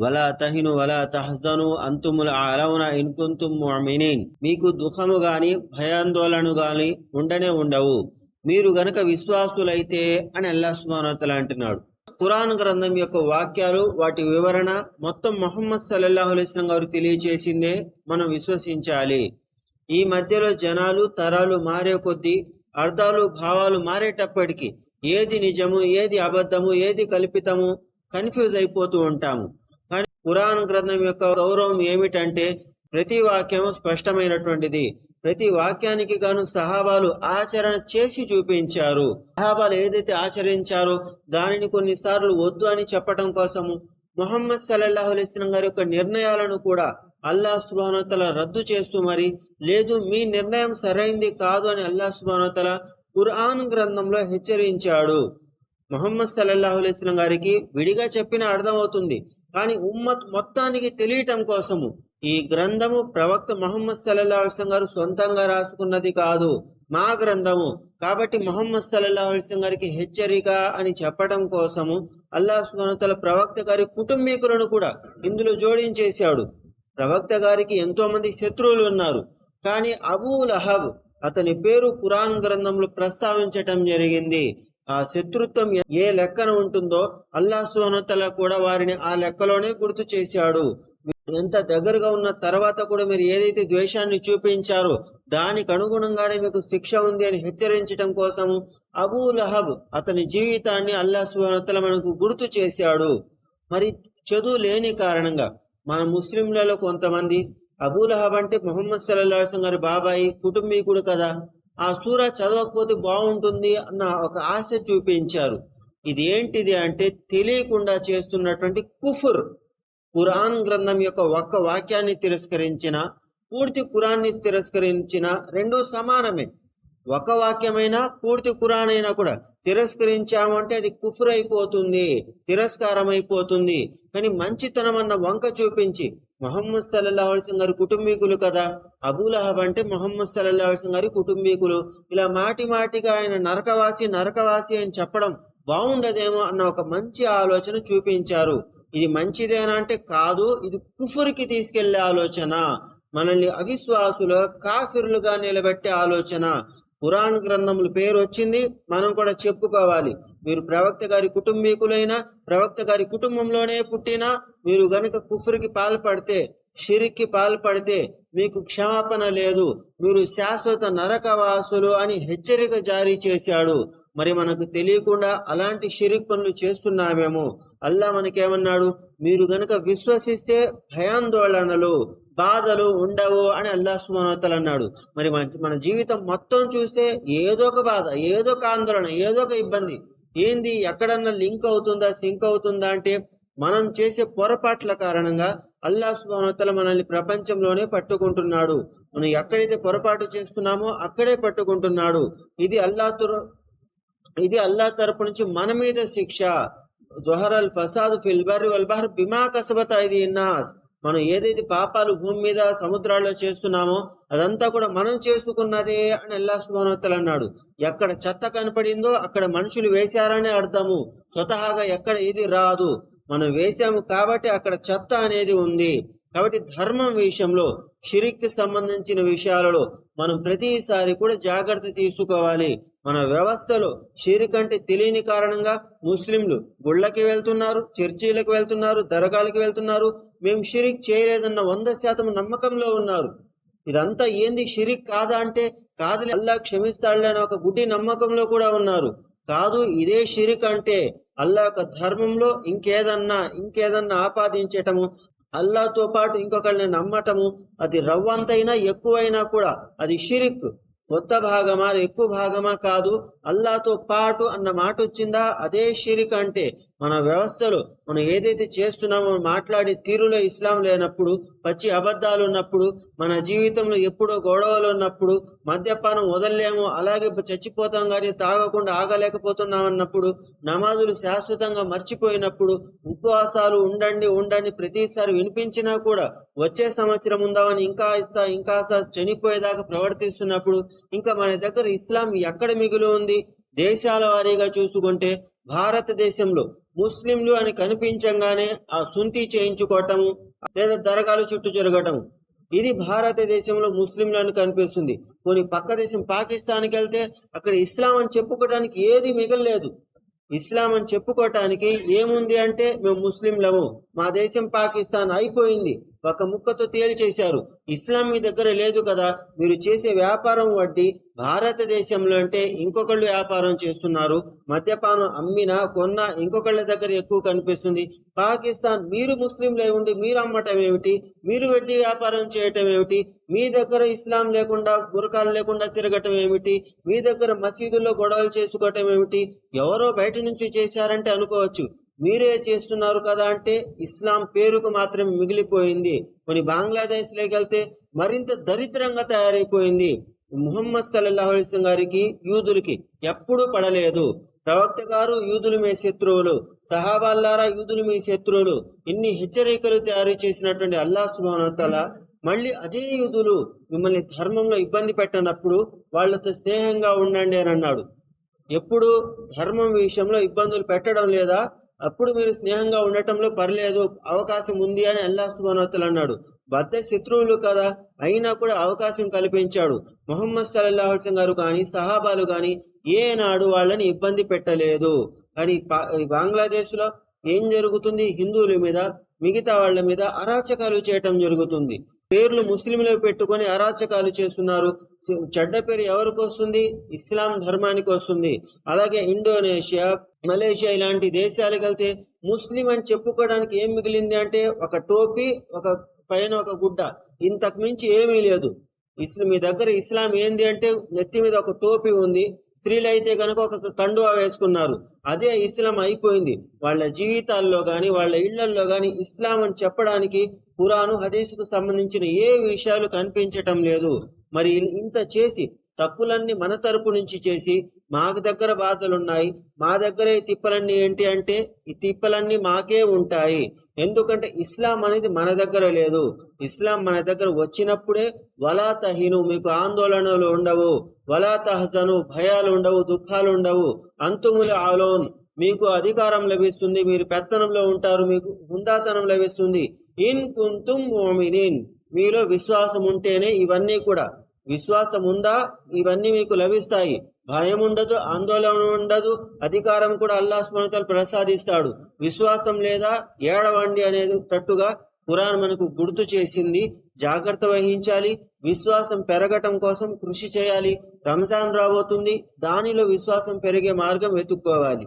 వలా తహిను వలా తహజను అంతుముల అలౌన ఇన్కుంతుం ముഅమినీన్ మీకు దుఃఖము గాని భయాందోళన గాని ఉండనే ఉండవు. మీరు గనక విశ్వాసులైతే అని అల్లా సుమానతలు అంటున్నాడు. ఖురాన్ గ్రంథం యొక్క వాక్యాలు వాటి వివరణ మొత్తం మొహమ్మద్ సల్లల్లాహు అలైస్లం గారు తెలియచేసిందే మనం విశ్వసించాలి. ఈ మధ్యలో జనాలు తరాలు మారే కొద్దీ అర్థాలు భావాలు మారేటప్పటికీ ఏది నిజము ఏది అబద్ధము ఏది కల్పితము కన్ఫ్యూజ్ అయిపోతూ ఉంటాము. పురాణ గ్రంథం యొక్క గౌరవం ఏమిటంటే ప్రతి వాక్యము స్పష్టమైనటువంటిది. ప్రతి వాక్యానికి గాను సహాబాలు ఆచరణ చేసి చూపించారు. సహాబాలు ఏదైతే ఆచరించారో దానిని కొన్నిసార్లు వద్దు అని చెప్పటం కోసము మొహమ్మద్ సల్లల్లాహు అలైస్లం గారి యొక్క నిర్ణయాలను కూడా అల్లాహ్ సుబానతల రద్దు చేస్తూ మరి లేదు మీ నిర్ణయం సరైంది కాదు అని అల్లాహ్ సుబానతల కురాన్ గ్రంథంలో హెచ్చరించాడు. మొహమ్మద్ సల్లల్లాహు అలైస్లం గారికి విడిగా చెప్పిన అర్థమవుతుంది. కానీ ఉమ్మత్ మొత్తానికి తెలియటం కోసము. ఈ గ్రంథము ప్రవక్త మొహమ్మద్ సల్లాహం గారు సొంతంగా రాసుకున్నది కాదు. మా గ్రంథము. కాబట్టి మొహమ్మద్ సల్లాహం గారికి హెచ్చరిక అని చెప్పడం కోసము అల్లాహ్ సుమనతల ప్రవక్త గారి కుటుంబీకులను కూడా ఇందులో జోడించేశాడు. ప్రవక్త గారికి ఎంతో మంది శత్రువులు ఉన్నారు. కానీ అబూ లహబ్ అతని పేరు ఖురాన్ గ్రంథంలో ప్రస్తావించటం జరిగింది. ఆ శత్రుత్వం ఏ లెక్కన ఉంటుందో అల్లా సుహనతల కూడా వారిని ఆ లెక్కలోనే గుర్తు చేశాడు. ఎంత దగ్గరగా ఉన్న తర్వాత కూడా మీరు ఏదైతే ద్వేషాన్ని చూపించారో దానికి అనుగుణంగానే మీకు శిక్ష ఉంది అని హెచ్చరించడం కోసము అబూ లహబ్ అతని జీవితాన్ని అల్లా సుహనతల మనకు గుర్తు చేశాడు. మరి చదువు లేని కారణంగా మన ముస్లింలలో కొంతమంది అబూలహబ్ అంటే మొహమ్మద్ సల్లాహం గారి బాబాయి కుటుంబీకుడు కదా. ఆ సూర చదవకపోతే బాగుంటుంది అన్న ఒక ఆశ చూపించారు. ఇది ఏంటిది అంటే తెలియకుండా చేస్తున్నటువంటి కుఫుర్. ఖురాన్ గ్రంథం యొక్క ఒక్క వాక్యాన్ని తిరస్కరించిన పూర్తి ఖురాన్ని తిరస్కరించిన రెండు సమానమే. ఒక వాక్యమైనా పూర్తి ఖురాన్ అయినా కూడా తిరస్కరించాము అంటే అది కుఫుర్ అయిపోతుంది తిరస్కారం అయిపోతుంది కానీ మంచితనం అన్న వంక చూపించి మొహమ్మద్ సల్లల్లాహు గారి కుటుంబీకులు కదా? అబూలహబ్ అంటే మొహమ్మద్ సల్లల్లాహు గారి కుటుంబీకులు. ఇలా మాటి మాటిగా ఆయన నరకవాసి నరకవాసి అని చెప్పడం బాగుండదేమో అన్న ఒక మంచి ఆలోచన చూపించారు. ఇది మంచిదేనా అంటే కాదు ఇది కుఫురికి తీసుకెళ్ళే ఆలోచన. మనల్ని అవిశ్వాసులుగా కాఫిర్లుగా నిలబెట్టే ఆలోచన. పురాణ గ్రంథముల పేరు వచ్చింది మనం కూడా చెప్పుకోవాలి. మీరు ప్రవక్త గారి కుటుంబీకులైనా ప్రవక్త గారి కుటుంబంలోనే పుట్టినా మీరు గనుక కుఫురికి పాల్పడితే షిరికి పాల్పడితే మీకు క్షమాపణ లేదు. మీరు శాశ్వత నరకవాసులు అని హెచ్చరిక జారీ చేశాడు. మరి మనకు తెలియకుండా అలాంటి షిరిక్ పనులు చేస్తున్నామేమో అల్లా మనకేమన్నాడు? మీరు గనుక విశ్వసిస్తే భయాందోళనలు బాధలు ఉండవు అని అల్లా సుమనతలు అన్నాడు. మరి మన మన జీవితం మొత్తం చూస్తే ఏదో ఒక బాధ ఏదో ఒక ఆందోళన ఏదో ఒక ఇబ్బంది. ఏంది? ఎక్కడన్నా లింక్ అవుతుందా? సింక్ అవుతుందా అంటే మనం చేసే పొరపాట్ల కారణంగా అల్లా సుబానతల మనల్ని ప్రపంచంలోనే పట్టుకుంటున్నాడు. మనం ఎక్కడైతే పొరపాటు చేస్తున్నామో అక్కడే పట్టుకుంటున్నాడు. ఇది అల్లా ఇది అల్లా తరపు నుంచి మన మీద శిక్ష. జొహర్ అల్ ఫసాద్ ఫిల్బర్ బహర్ బిమా కసబత్ ఇది నాస్. మనం ఏదైతే పాపాలు భూమి మీద సముద్రాల్లో చేస్తున్నామో అదంతా కూడా మనం చేసుకున్నదే అని అల్లా సుభానోత్తలు అన్నాడు. ఎక్కడ చెత్త కనపడిందో అక్కడ మనుషులు వేశారనే అర్థము. స్వతహాగా ఎక్కడ ఇది రాదు. మనం వేశాము కాబట్టి అక్కడ చెత్త అనేది ఉంది. కాబట్టి ధర్మం విషయంలో షిరిక్కి సంబంధించిన విషయాలలో మనం ప్రతిసారి కూడా జాగ్రత్త తీసుకోవాలి. మన వ్యవస్థలో షిరిక్ అంటే తెలియని కారణంగా ముస్లింలు గుళ్ళకి వెళ్తున్నారు చర్చీలకు వెళ్తున్నారు దర్గాలకు వెళ్తున్నారు. మేము షిరిక్ చేయలేదన్న వంద శాతం నమ్మకంలో ఉన్నారు. ఇదంతా ఏంది షిరిక్ కాదా అంటే కాదు అల్లా క్షమిస్తాడులే ఒక గుడ్డి నమ్మకంలో కూడా ఉన్నారు. కాదు ఇదే షిరిక్ అంటే అల్లా యొక్క ధర్మంలో ఇంకేదన్నా ఇంకేదన్నా ఆపాదించటము అల్లాతో పాటు ఇంకొకరిని నమ్మటము అది రవ్వంతైనా ఎక్కువైనా కూడా అది షిరిక్. కొత్త భాగమా ఎక్కువ భాగమా కాదు. అల్లాతో పాటు అన్న మాట వచ్చిందా అదే షిరిక్ అంటే మన వ్యవస్థలో మనం ఏదైతే చేస్తున్నామో మాట్లాడే తీరులో ఇస్లాం లేనప్పుడు పచ్చి అబద్ధాలు ఉన్నప్పుడు మన జీవితంలో ఎప్పుడో గొడవలు ఉన్నప్పుడు మద్యపానం వదలలేము అలాగే చచ్చిపోతాం కానీ తాగకుండా ఆగలేకపోతున్నాం అన్నప్పుడు నమాజులు శాశ్వతంగా మర్చిపోయినప్పుడు ఉపవాసాలు ఉండండి ఉండండి ప్రతిసారి వినిపించినా కూడా వచ్చే సంవత్సరం ఉందామని ఇంకా ఇస్తా ఇంకా చనిపోయేదాకా ప్రవర్తిస్తున్నప్పుడు ఇంకా మన దగ్గర ఇస్లాం ఎక్కడ మిగిలి ఉంది? దేశాల వారీగా చూసుకుంటే భారతదేశంలో ముస్లింలు అని కనిపించంగానే ఆ సుంతి చేయించుకోవటము లేదా దరగాలు చుట్టూ జరగటము. ఇది భారతదేశంలో ముస్లింలు అని కనిపిస్తుంది. కొన్ని పక్క దేశం పాకిస్తాన్కి వెళ్తే అక్కడ ఇస్లాం అని చెప్పుకోవడానికి ఏది మిగలలేదు. ఇస్లాం అని చెప్పుకోవటానికి ఏముంది అంటే మేము ముస్లింలము. మా దేశం పాకిస్తాన్ అయిపోయింది. ఒక ముక్కతో తేల్చేశారు. ఇస్లాం మీ దగ్గర లేదు కదా. మీరు చేసే వ్యాపారం వడ్డీ భారతదేశంలో అంటే ఇంకొకళ్ళు వ్యాపారం చేస్తున్నారు మద్యపానం అమ్మినా కొన్నా ఇంకొకళ్ళ దగ్గర ఎక్కువ కనిపిస్తుంది. పాకిస్తాన్ మీరు ముస్లింలే ఉండి మీరు అమ్మటం ఏమిటి? మీరు వెడ్డి వ్యాపారం చేయటం ఏమిటి? మీ దగ్గర ఇస్లాం లేకుండా బురకాలు లేకుండా తిరగటం ఏమిటి? మీ దగ్గర మసీదుల్లో గొడవలు చేసుకోవటం ఏమిటి? ఎవరో బయట నుంచి చేశారంటే అనుకోవచ్చు. మీరే చేస్తున్నారు కదా అంటే ఇస్లాం పేరుకు మాత్రమే మిగిలిపోయింది. కొన్ని బంగ్లాదేశ్లోకి వెళ్తే మరింత దరిద్రంగా తయారైపోయింది. ముహమ్మద్ సల్లల్లాహు గారికి యూదులకి ఎప్పుడూ పడలేదు. ప్రవక్త గారు యూదులు మీ శత్రువులు సహాబాల్లారా యూదులు మీ శత్రువులు ఇన్ని హెచ్చరికలు తయారు చేసినటువంటి అల్లా సుబానతల మళ్ళీ అదే యూదులు మిమ్మల్ని ధర్మంలో ఇబ్బంది పెట్టనప్పుడు వాళ్ళతో స్నేహంగా ఉండండి అని అన్నాడు. ఎప్పుడు ధర్మం విషయంలో ఇబ్బందులు పెట్టడం లేదా అప్పుడు మీరు స్నేహంగా ఉండటంలో పర్లేదు అవకాశం ఉంది అని అల్లా సుబానోత్తలు అన్నాడు. బద్ద శత్రువులు కదా అయినా కూడా అవకాశం కల్పించాడు. మొహమ్మద్ సల్లాహుసం గారు కానీ సహాబాలు కానీ ఏనాడు వాళ్ళని ఇబ్బంది పెట్టలేదు. కానీ బంగ్లాదేశ్లో ఏం జరుగుతుంది? హిందువుల మీద మిగతా వాళ్ళ మీద అరాచకాలు చేయటం జరుగుతుంది. పేర్లు ముస్లింలు పెట్టుకొని అరాచకాలు చేస్తున్నారు. చెడ్డ పేరు ఎవరికి వస్తుంది? ఇస్లాం ధర్మానికి వస్తుంది. అలాగే ఇండోనేషియా మలేషియా ఇలాంటి దేశాలకు వెళ్తే ముస్లిం అని చెప్పుకోవడానికి ఏం మిగిలింది అంటే ఒక టోపీ ఒక పైన ఒక గుడ్డ. ఇంతకు మించి ఏమీ లేదు. ఇస్లాం మీ దగ్గర ఇస్లాం ఏంది అంటే నెత్తి మీద ఒక టోపీ ఉంది. స్త్రీలు అయితే కనుక ఒక కండువా వేసుకున్నారు. అదే ఇస్లాం అయిపోయింది. వాళ్ళ జీవితాల్లో కానీ వాళ్ళ ఇళ్ళల్లో కానీ ఇస్లాం అని చెప్పడానికి ఖురాను హదీసుకు సంబంధించిన ఏ విషయాలు కనిపించటం లేదు. మరి ఇంత చేసి తప్పులన్నీ మన తరపు నుంచి చేసి మాకు దగ్గర బాధలున్నాయి. మా దగ్గర ఈ తిప్పలన్నీ ఏంటి అంటే ఈ తిప్పలన్నీ మాకే ఉంటాయి. ఎందుకంటే ఇస్లాం అనేది మన దగ్గర లేదు. ఇస్లాం మన దగ్గర వచ్చినప్పుడే వలా తహీను మీకు ఆందోళనలు ఉండవు. వలా తహజను భయాలు ఉండవు దుఃఖాలు ఉండవు. అంతుములు ఆలోన్. మీకు అధికారం లభిస్తుంది మీరు పెత్తనంలో ఉంటారు మీకు హుందాతనం లభిస్తుంది. ఇన్ కుంతుం మోమినిన్. మీలో విశ్వాసం ఉంటేనే ఇవన్నీ కూడా. విశ్వాసం ఉందా? ఇవన్నీ మీకు లభిస్తాయి. భయం ఉండదు ఆందోళన ఉండదు. అధికారం కూడా అల్లా స్మృతలు ప్రసాదిస్తాడు. విశ్వాసం లేదా ఏడవండి అనేది తట్టుగా ఖురాన్ మనకు గుర్తు చేసింది. జాగ్రత్త వహించాలి. విశ్వాసం పెరగటం కోసం కృషి చేయాలి. రంజాన్ రాబోతుంది. దానిలో విశ్వాసం పెరిగే మార్గం వెతుక్కోవాలి.